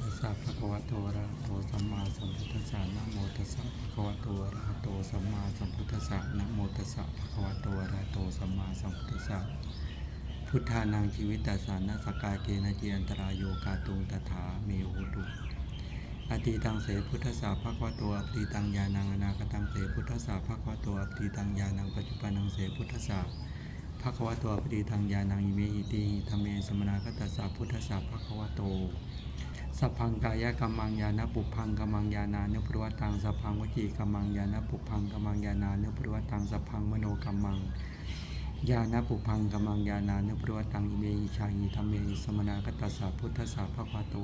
ตัสสะภะคะวะโตอะระหะโตสัมมาสัมพุทธัสสะนะโมตัสสะภะคะวะโตอะระหะโตสัมมาสัมพุทธัสสะนะโมตัสสะภะคะวะโตอะระหะโตสัมมาสัมพุทธัสสะพุทธานังชีวิตตสสะนะสกาเกนะจีอันตรายโยกาตุงตถาเมโหตุอติตังเสพุทธสสะภะควะโตอติตังญาณังอนาคตังเสพุทธสสะภะควะโตอติตังญาณังปัจจุบันังเสพุทธสสะภควะโตปฏิทางญาณังอิเมหิติธรรมเมสมนาคตัสสะพุทธสสะภควะโต สัพพังกายกัมมังญาณปุพังกัมมังญาณาเนปรวัตังสัพพังวจีกัมมังญาณปุพังกัมมังญาณาเนปรวัตังสัพพังมโนกัมมังญาณปุพังกัมมังญาณาเนปรวัตังอิเมหิชาหิธรรมเมสมนาคตัสสะพุทธสสะภควะโต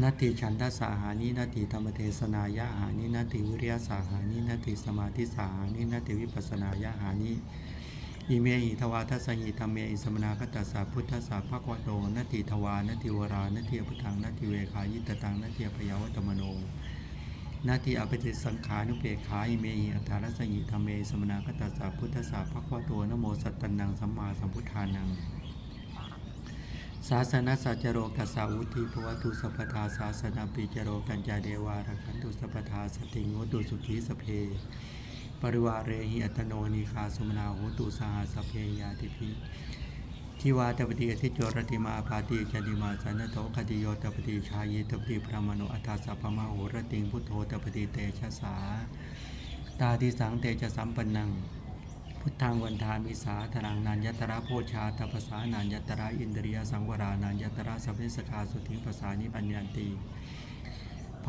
นาติฉันทสาหานินาติธรรมเทศนายะหานินาติวิริยสาหานินาติสมาธิสาหานินาติวิปัสสนายะหานิ อิเมหิทวาทัสหิธรรมเมอิสมนาคตัสสะพุทธัสสะภควโตนาติทวานาติวรานาติอพุทังนาติเวขายิตตังนาติอพยาวัตมโนนาติอภิติสังขานุเปกขาอิเมหิอัฏฐารสหิธรรมเมอิสมนาคตัสสะพุทธสสะภควโตนโมสัตตันังสัมมาสัมพุทธานัง ศาสนสัจโรกัสสาวุธิภวตุสัพทาศาสนาปิจโรกัญจาเดวารักันตุสัพพทาสติงโหตุสุขีสเพ ปริวาเรหิอัตโนนิคาสุมนาโหตุสหสเพยาติภิทิวาตปฏิอธิจรติมาปาติจันติมาสันโตคติโยตปฏิชายีตปฏิพระมโนอัฏฐสัพพมะโหรติงพุทโธตปฏิเตชะสา ตาทิสังเตจะสัมปันนัง พุทธังวันทามิสาธรังนันยตระโพชาตปสานันยตระอินทรียสังวรานันยตระสัพเพสกาสุทิงภาษานิปัญญาตี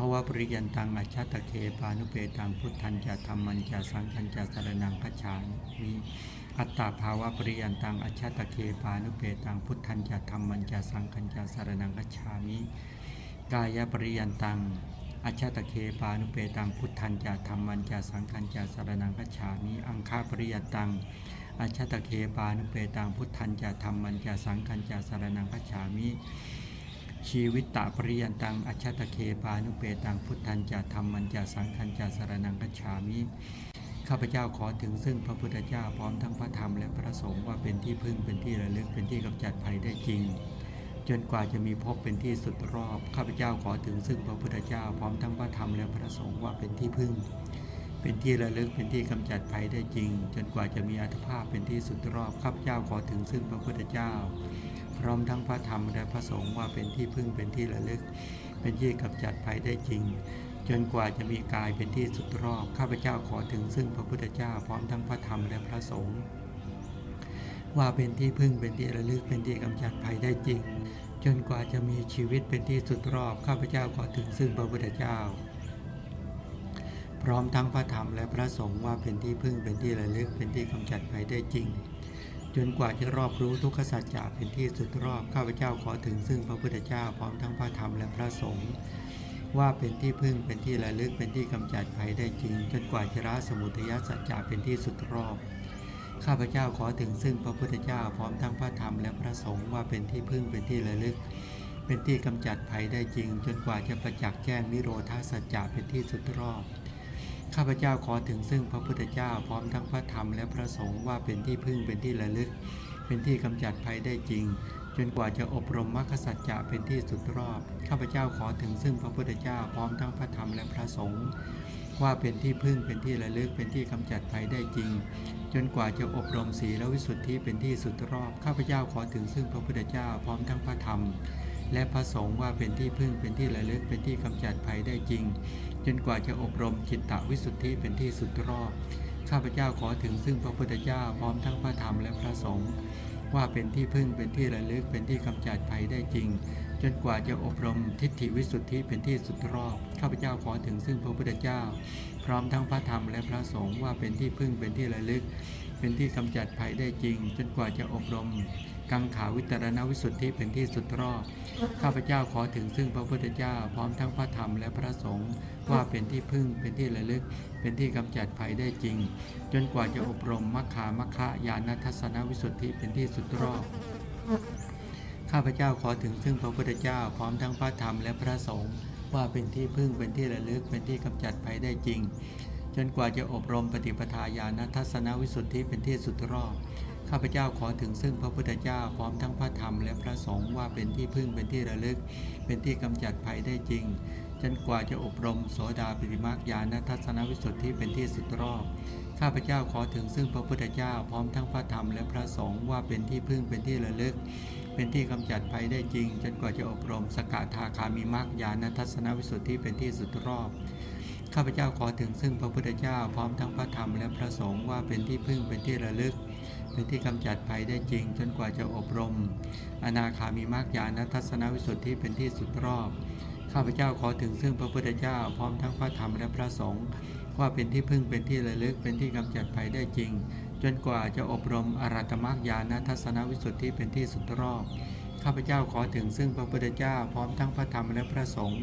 ภาวะปริยันตังอัจฉตะเคปานุเปตังพุทธันจะธรรมันจะสังฆันจะสรนังคัจฉามิอัตตาภาวะปริยันตังอัจฉตะเคปานุเปตังพุทธันจะธรรมันจะสังฆันจะสรนังคัจฉามิกายปริยันตังอัจฉตะเคปานุเปตังพุทธันจะธรรมันจะสังฆันจะสรนังคัจฉามิอังคาปริยตังอัจฉตะเคปานุเปตังพุทธันจะธรรมันจะสังฆันจะสรนังคัจฉามิ ชีวิตตะปริยันตังอัจฉตะเคปานุเปตังพุทธันจะธรรมันจะสังฆันจะสารนังคัจฉามิข้าพเจ้าขอถึงซึ่งพระพุทธเจ้าพร้อมทั้งพระธรรมและพระสงฆ์ว่าเป็นที่พึ่งเป็นที่ระลึกเป็นที่กำจัดภัยได้จริง จนกว่าจะมีพบเป็นที่สุดรอบข้าพเจ้าขอถึงซึ่งพระพุทธเจ้าพร้อมทั้งพระธรรมและพระสงฆ์ว่าเป็นที่พึ่ง เป็นที่ระลึกเป็นที่กำจัดภัยได้จริง จนกว่าจะมีอัตภาพเป็นที่สุดรอบข้าพเจ้าขอถึงซึ่งพระพุทธเจ้า พร้อมทั้งพระธรรมและพระสงฆ์ว่าเป็นที่พึ่งเป็นที่ระลึก เป็นที่กำจัดภัยได้จริง จนกว่าจะมีกายเป็นที่สุดรอบข้าพเจ้าขอถึงซึ่งพระพุทธเจ้าพร้อมทั้งพระธรรมและพระสงฆ์ว่าเป็นที่พึ่งเป็นที่ระลึกเป็นที่กำจัดภัยได้จริง จนกว่าจะมีชีวิตเป็นที่สุดรอบข้าพเจ้าขอถึงซึ่งพระพุทธเจ้า พร้อมทั้งพระธรรมและพระสงฆ์ว่าเป็นที่พึ่งเป็นที่ระลึกเป็นที่กำจัดภัยได้จริง จนกว่าจะรอบรู้ทุกขสัจจะเป็นที่สุดรอบข้าพเจ้าขอถึงซึ่งพระพุทธเจ้าพร้อมทั้งพระธรรมและพระสงฆ์ว่าเป็นที่พึ่งเป็นที่ระลึกเป็นที่กำจัดภัยได้จริง จนกว่าจะละสมุทัยสัจจะเป็นที่สุดรอบ ข้าพเจ้าขอถึงซึ่งพระพุทธเจ้าพร้อมทั้งพระธรรมและพระสงฆ์ว่าเป็นที่พึ่งเป็นที่ระลึก เป็นที่กำจัดภัยได้จริง จนกว่าจะประจักษ์แจ้งนิโรธาสัจจะเป็นที่สุดรอบ ข้าพเจ้าขอถึงซึ่งพระพุทธเจ้าพร้อมทั้งพระธรรมและพระสงฆ์ว่าเป็นที่พึ่งเป็นที่ระลึก เป็นที่กำจัดภัยได้จริง จนกว่าจะอบรมมรรคสัจจะเป็นที่สุดรอบ ข้าพเจ้าขอถึงซึ่งพระพุทธเจ้าพร้อมทั้งพระธรรมและพระสงฆ์ว่าเป็นที่พึ่งเป็นที่ระลึกเป็นที่กำจัดภัยได้จริง จนกว่าจะอบรมศีลวิสุทธิเป็นที่สุดรอบ ข้าพเจ้าขอถึงซึ่งพระพุทธเจ้าพร้อมทั้งพระธรรม และพระสงฆ์ว่าเป็นที่พึ่งเป็นที่ระลึกเป็นที่กำจัดภัยได้จริง จนกว่าจะอบรมจิตตวิสุทธิเป็นที่สุดรอบข้าพเจ้าขอถึงซึ่งพระพุทธเจ้าพร้อมทั้งพระธรรมและพระสงฆ์ว่าเป็นที่พึ่งเป็นที่ระลึกเป็นที่กำจัดภัยได้จริง จนกว่าจะอบรมทิฏฐิวิสุทธิเป็นที่สุดรอบข้าพเจ้าขอถึงซึ่งพระพุทธเจ้า ร้อมทั้งพระธรรมและพระสงฆ์ว่าเป็นที่พึ่งเป็นที่ระลึก เป็นที่กำจัดภัยได้จริง จนกว่าจะอบรม กังขาวิตรณวิสุทธิเป็นที่สุดรอบข้าพเจ้าขอถึงซึ่งพระพุทธเจ้า พร้อมทั้งพระธรรมและพระสงฆ์ว่าเป็นที่พึ่งเป็นที่ระลึก เป็นที่กำจัดภัยได้จริง จนกว่าจะอบรมมัคคามัคคะญาณทัศนวิสุทธิเป็นที่สุดรอบข้าพเจ้าขอถึงซึ่งพระพุทธเจ้า พร้อมทั้งพระธรรมและพระสงฆ์ ว่าเป็นที่พึ่งเป็นที่ระลึกเป็นที่กำจัดภัยได้จริง จนกว่าจะอบรมปฏิปทาญาณทัศนวิสุทธิเป็นที่สุดรอบข้าพเจ้าขอถึงซึ่งพระพุทธเจ้าพร้อมทั้งพระธรรมและพระสงฆ์ว่าเป็นที่พึ่งเป็นที่ระลึก เป็นที่กำจัดภัยได้จริง จนกว่าจะอบรมโสดาปิติมรรคญาณทัศนวิสุทธิเป็นที่สุดรอบข้าพเจ้าขอถึงซึ่งพระพุทธเจ้าพร้อมทั้งพระธรรมและพระสงฆ์ว่าเป็นที่พึ่งเป็นที่ระลึก เป็นที่กำจัดภัยได้จริง จนกว่าจะอบรมสกทาคามิมรรคญาณทัศนวิสุทธิเป็นที่สุดรอบ ข้าพเจ้าขอถึงซึ่งพระพุทธเจ้าพร้อมทั้งพระธรรมและพระสงฆ์ว่าเป็นที่พึ่งเป็นที่ระลึก เป็นที่กำจัดภัยได้จริง จนกว่าจะอบรม อนาคามิมรรคญาณทัศนวิสุทธิเป็นที่สุดรอบ ข้าพเจ้าขอถึงซึ่งพระพุทธเจ้าพร้อมทั้งพระธรรมและพระสงฆ์ว่าเป็นที่พึ่งเป็นที่ระลึกเป็นที่กำจัดภัยได้จริง จนกว่าจะอบรมอรัตมรรคญาณทัศนวิสุทธิเป็นที่สุดรอบ ข้าพเจ้าขอถึงซึ่งพระพุทธเจ้าพร้อมทั้งพระธรรมและพระสงฆ์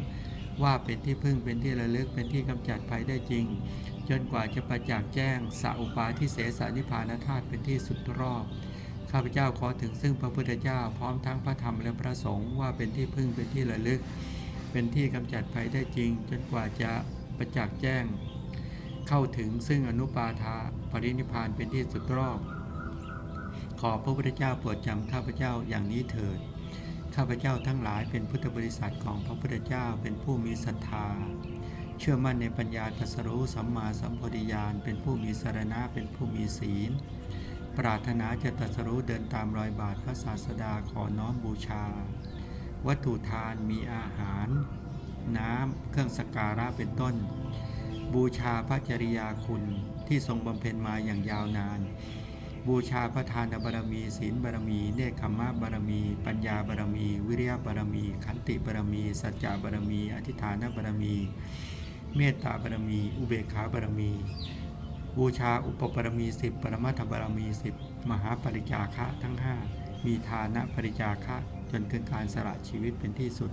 ว่าเป็นที่พึ่งเป็นที่ระลึกเป็นที่กำจัดภัยได้จริง จนกว่าจะประจักษ์แจ้งสัอุปาทิเสสนิพพานธาตุเป็นที่สุดรอบข้าพเจ้าขอถึงซึ่งพระพุทธเจ้าพร้อมทั้งพระธรรมและพระสงฆ์ว่าเป็นที่พึ่งเป็นที่ระลึก เป็นที่กำจัดภัยได้จริง จนกว่าจะประจักษ์แจ้ง เข้าถึงซึ่งอนุปาทาปรินิพานเป็นที่สุดรอบ ขอพระพุทธเจ้าโปรดจำข้าพเจ้าอย่างนี้เถิด ข้าพเจ้าทั้งหลายเป็นพุทธบริษัทของพระพุทธเจ้าเป็นผู้มีศรัทธา เชื่อมั่นในปัญญาตรัสรู้สัมมาสัมโพธิญาณเป็นผู้มีสารณะเป็นผู้มีศีล ปรารถนาจะตรัสรู้เดินตามรอยบาทพระศาสดาขอน้อมบูชา วัตถุทานมีอาหาร น้ำเครื่องสักการะเป็นต้น บูชาพระจริยาคุณที่ทรงบำเพ็ญมาอย่างยาวนาน บูชาพระทานบารมี ศีลบารมี เนคขมะบารมี ปัญญาบารมี วิริยบารมี ขันติบารมี สัจจะบารมี อธิฐานบารมี เมตตาบารมี อุเบกขาบารมี บูชาอุปปารมีสิบปรมัตถบารมีสิบมหาปริจาคะทั้งห้ามีทานะปริจาคะจนเกินการสละชีวิตเป็นที่สุด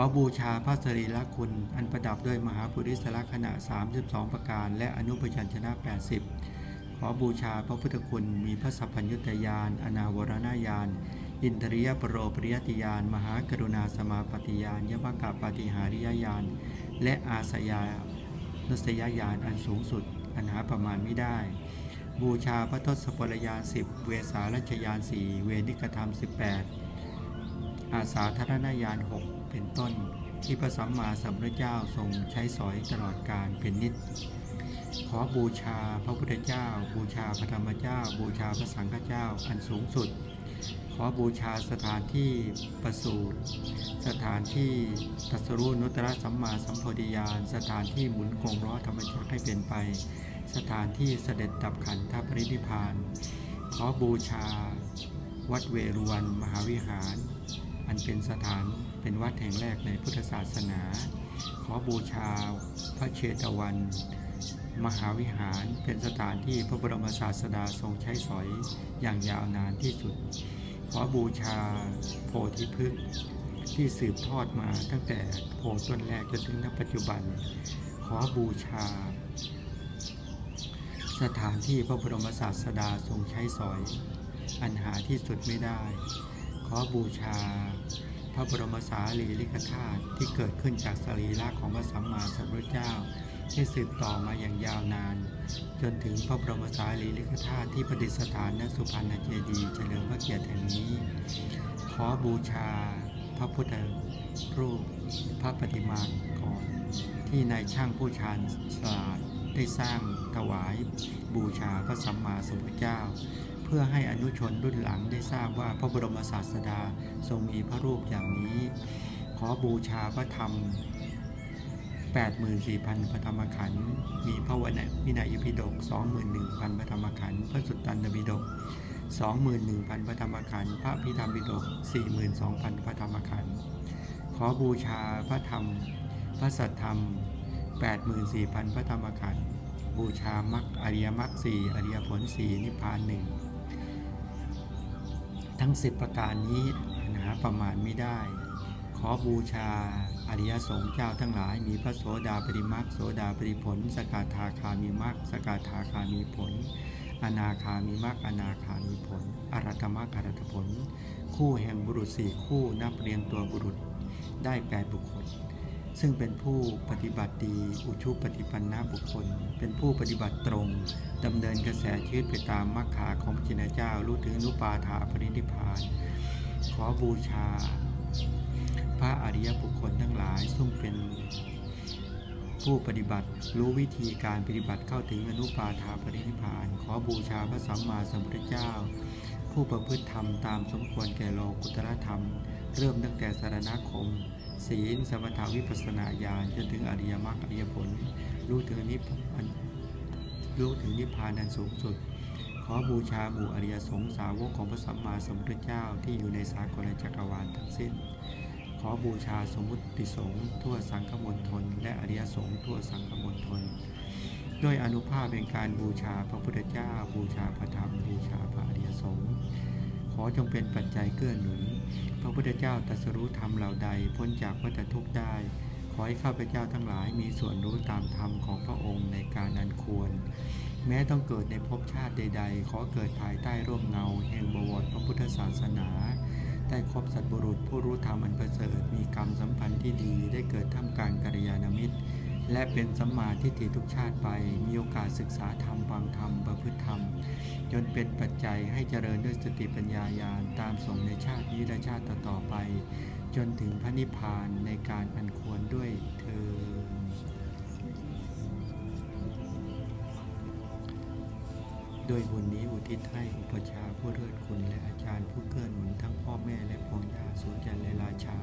อบูชาพระสรีระคุณ อันประดับด้วยมหาปุริสลักษณะ 32 ประการ และอนุปชัญชนะ 80 ขอบูชาพระพุทธคุณ มีพระสัพพัญญุตยาน อนาวรณญาณ อินทริยปรโรปริยติยาน มหากรุณาสมาปฏิยานยมกะปฏิหาริยญาณ และอาสยานุสยญาณอันสูงสุด อันหาประมาณไม่ได้ บูชาพระทศพลยานสิบเวสารัชยานสี่เวนิกธรรม 18 อาสาธารณญาณ6 เป็นต้น ที่พระสัมมาสัมพุทธเจ้าทรงใช้สอยตลอดการเป็นนิจขอบูชาพระพุทธเจ้า บูชาพระธรรมเจ้า บูชาพระสังฆเจ้าอันสูงสุด ขอบูชาสถานที่ประสูติสถานที่ตรัสรู้นุตตรสัมมาสัมโพธิญาณสถานที่หมุนกงล้อธรรมจักรให้เป็นไป สถานที่เสด็จดับขันธปรินิพพาน ขอบูชา วัดเวรุวันมหาวิหาร อันเป็นสถาน เป็นวัดแห่งแรกในพุทธศาสนา ขอบูชาพระเชตวัน มหาวิหารเป็นสถานที่พระบรมศาสดาทรงใช้สอยอย่างยาวนานที่สุด ขอบูชาโพธิพฤกษ์ที่สืบทอดมาตั้งแต่โพต้นแรกจนถึงณปัจจุบัน ขอบูชา สถานที่พระบรมศาสดาทรงใช้สอย อันหาที่สุดไม่ได้ ขอบูชา พระบรมสารีริกธาตุที่เกิดขึ้นจากสรีระของพระสัมมาสัมพุทธเจ้า ที่สืบต่อมาอย่างยาวนาน จนถึงพระบรมสารีริกธาตุที่ประดิษฐานณสุพรรณเจดีย์เฉลิมพระเกียรติแห่งนี้ ขอบูชาพระพุทธรูปพระปฏิมากรที่นายช่างผู้ชาญฉลาดได้สร้างถวายบูชาพระสัมมาสัมพุทธเจ้า เพื่อให้อนุชนรุ่นหลังได้ทราบว่าพระบรมศาสดาทรงมีพระรูปอย่างนี้ ขอบูชาพระธรรม 84,000 พระธรรมขันธ์มีพระวรวินัยปิฎก21,000 พระธรรมขันธ์พระสุตตันตปิฎก21,000 พระธรรมขันธ์พระพิธรรมปิฎก42,000 พระธรรมขันธ์ขอบูชาพระธรรม พระสัทธรรม 84,000 พระธรรมขันธ์บูชามรรคอริยมรรคสี่อริยผลสี่นิพพานหนึ่ง ทั้ง 10 ประการนี้หาประมาณไม่ได้ ขอบูชา อริยสงฆ์เจ้าทั้งหลาย มีพระโสดาปริมักโสดาปริผล สกาทาคามีมักสกาทาคามีผล อนาคามีมักอนาคามีผล อรัตมักอรัตผล คู่แห่งบุรุษสี่คู่นับเรียงตัวบุรุษได้แปดบุคคล ซึ่งเป็นผู้ปฏิบัติดี อุชุปฏิปันนาบุคคล เป็นผู้ปฏิบัติตรงดำเนินกระแสชีวิตไปตามมรรคาของพระจินเจ้ารู้ถึงอนุปาถาปรินิพาน ขอบูชา พระอริยบุคคลทั้งหลายซึ่งเป็นผู้ปฏิบัติรู้วิธีการปฏิบัติเข้าถึงอนุปาทาปรินิพพาน ขอบูชาพระสัมมาสัมพุทธเจ้า ผู้ประพฤติธรรมตามสมควรแก่โลกุตรธรรม เริ่มตั้งแต่สารณคม ศีลสมถาวิปัสสนาญาณจนถึงอริยมรรคอริยผลรู้ถึงนิพพานรู้ถึงนิพพานอันสูงสุด ขอบูชาหมู่อริยสงสาวกของพระสัมมาสัมพุทธเจ้าที่อยู่ในสากลจักรวาลทั้งสิ้น ขอบูชาสมมุติสงฆ์ทั่วสังฆมณฑลและอริยสงฆ์ทั่วสังฆมณฑลด้วยอนุภาพเป็นการบูชาพระพุทธเจ้า บูชาพระธรรม บูชาพระอริยสงฆ์ขอจงเป็นปัจจัยเกื้อหนุน พระพุทธเจ้าตรัสรู้ธรรมเหล่าใดพ้นจากวัฏทุกข์ได้ ขอให้ข้าพเจ้าทั้งหลายมีส่วนรู้ตามธรรมของพระองค์ในการนันควร แม้ต้องเกิดในภพชาติใด ๆ ขอเกิดภายใต้ร่มเงา แห่งบวรพระพุทธศาสนาได้ครบสัตบุรุษผู้รู้ธรรมอันประเสริฐมีกรรมสัมพันธ์ที่ดีได้เกิดท่ามกลางกัลยาณมิตร และเป็นสัมมาทิฏฐิทุกชาติไป มีโอกาสศึกษาธรรมฟังธรรมประพฤติธรรม จนเป็นปัจจัยให้เจริญด้วยสติปัญญาญาณตามส่งในชาตินี้และชาติต่อๆไป จนถึงพระนิพพานในการอันควรด้วยเธอด้วยบุญนี้อุทิศให้อุปชาผู้เลิศคุณและอาจารย์ผู้เกื้อหนุนทั้งพ่อแม่และพงญาสูญจันและราชา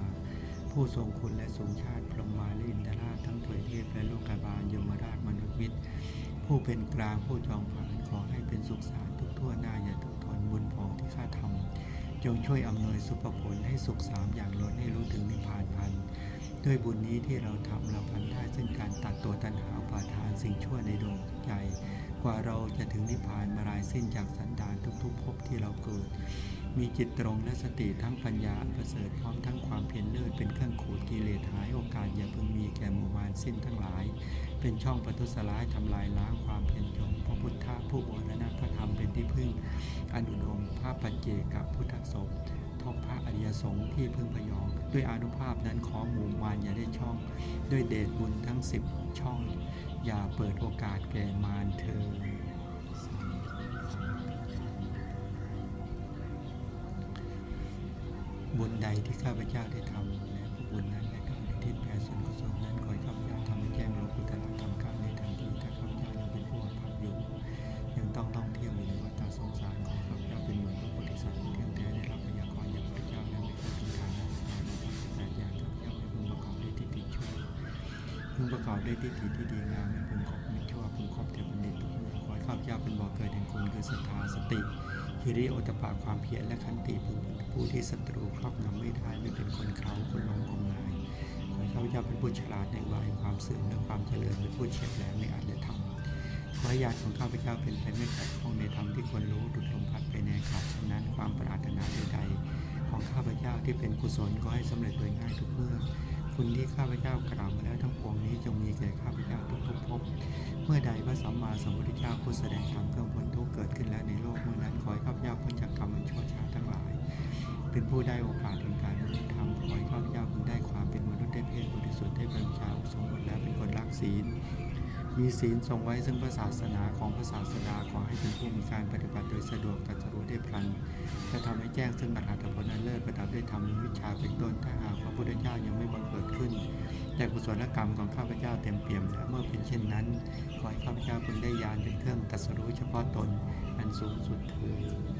ผู้ทรงคุณและทรงชาติพรหมาและอินทราชทั้งถวยเทพและโลกาบาลยมราชมนุษย์มิตร ผู้เป็นกลางผู้จองผานขอให้เป็นสุขสารทุกทั่วหน้าอย่าทุกทนบุญผองที่ข้าทำจงช่วยอำนวยสุภผลให้สุขสามอย่างล้นให้รู้ถึงนิพพาน ด้วยบุญนี้ที่เราทำเราพันได้ซึ่งการตัดตัวตัณหาอุปาทานสิ่งชั่วในดวงใจ กว่าเราจะถึงนิพพานมารายสิ้นจากสันดานทุกๆภพที่เราเกิด มีจิตตรงและสติทั้งปัญญาอันประเสริฐพร้อมทั้งความเพียรเลิศเป็นเครื่องขูดกิเลสหายโอกาสอย่าเพิ่งมีแก่มู่มารสิ้นทั้งหลาย เป็นช่องประทุษร้ายทำลายล้างความเพียรยงพระพุทธะผู้บรณะพระธรรมเป็นที่พึ่งอนุดมพระปัจเจกับพุทธสมทบพระอริยสงฆ์ที่พึ่งพยอง ด้วยอานุภาพนั้นขอหมู่มารอย่าได้ช่อง ด้วยเดชบุญทั้งสิบช่อง อย่าเปิดโอกาสแก่มารเธอ บุญใดที่ข้าพเจ้าได้ทำและบุญนั้นได้ทำในที่แผ่ส่วนกุศลนั้นขอให้ข้าพเจ้า ประกอบด้วยทิฏฐิที่ดีงามไม่พึงคบไมิตรชั่วพึงคบแต่บัณฑิตทุกเมื่อขอให้ข้าพเจ้าเป็นบ่อเกิดแห่งคุณคือศรัทธาสติฮิริโอตปาความเพียรและขันติพึงเป็นผู้ที่ศัตรูครอบงำไม่ได้ไม่เป็นคนเขาคนลงงมงายขอให้ข้าพเจ้าเป็นผู้ฉลาดในวัยความเสื่อมและความเจริญเป็นผู้เฉียบแหลมในอาจธรรมขอให้ญาติของข้าพเจ้าเป็นไปไม่ขัดข้องในธรรมที่ควรรู้ดุจลมพัดไปในอากาศฉะนั้นความปรารถนาใดๆของข้าพเจ้าที่เป็นกุศลก็ให้สำเร็จโดยง่ายทุกเมื่อ คุณที่ข้าพเจ้ากล่าวมาแล้วทั้งปวงนี้จงมีแก่ข้าพเจ้าทุกๆภพเมื่อใดพระสัมมาสัมพุทธเจ้าผู้แสดงธรรมเครื่องพ้นทุกข์เกิดขึ้นแล้วในโลกเมื่อนั้นขอให้ข้าพเจ้าพ้นจากกรรมอันชั่วช้าทั้งหลาย เป็นผู้ได้โอกาสแห่งการบรรลุธรรมขอให้ข้าพเจ้าพึงได้ความเป็นมนุษย์ได้เพศบริสุทธิ์ได้เป็นชาวสมบูรณ์และเป็นคนรักศีล มีศีลทรงไว้ซึ่งพระศาสนาของพระศาสดาขอให้เป็นผู้มีการปฏิบัติโดยสะดวกตรัสรู้ได้พลันและทำให้แจ้งซึ่งอรหัตผลอันเลิศประดับได้วยธรรมมีวิชาเป็นต้นถ้าหากพระพุทธเจ้ายังไม่บังเกิดขึ้น แต่กุศลกรรมของข้าพเจ้าเต็มเปี่ยมแล้วเมื่อเป็นเช่นนั้น ขอให้ข้าพเจ้าพึงได้ญาณเป็นเครื่องตรัสรู้เฉพาะตนอันสูงสุดเถิด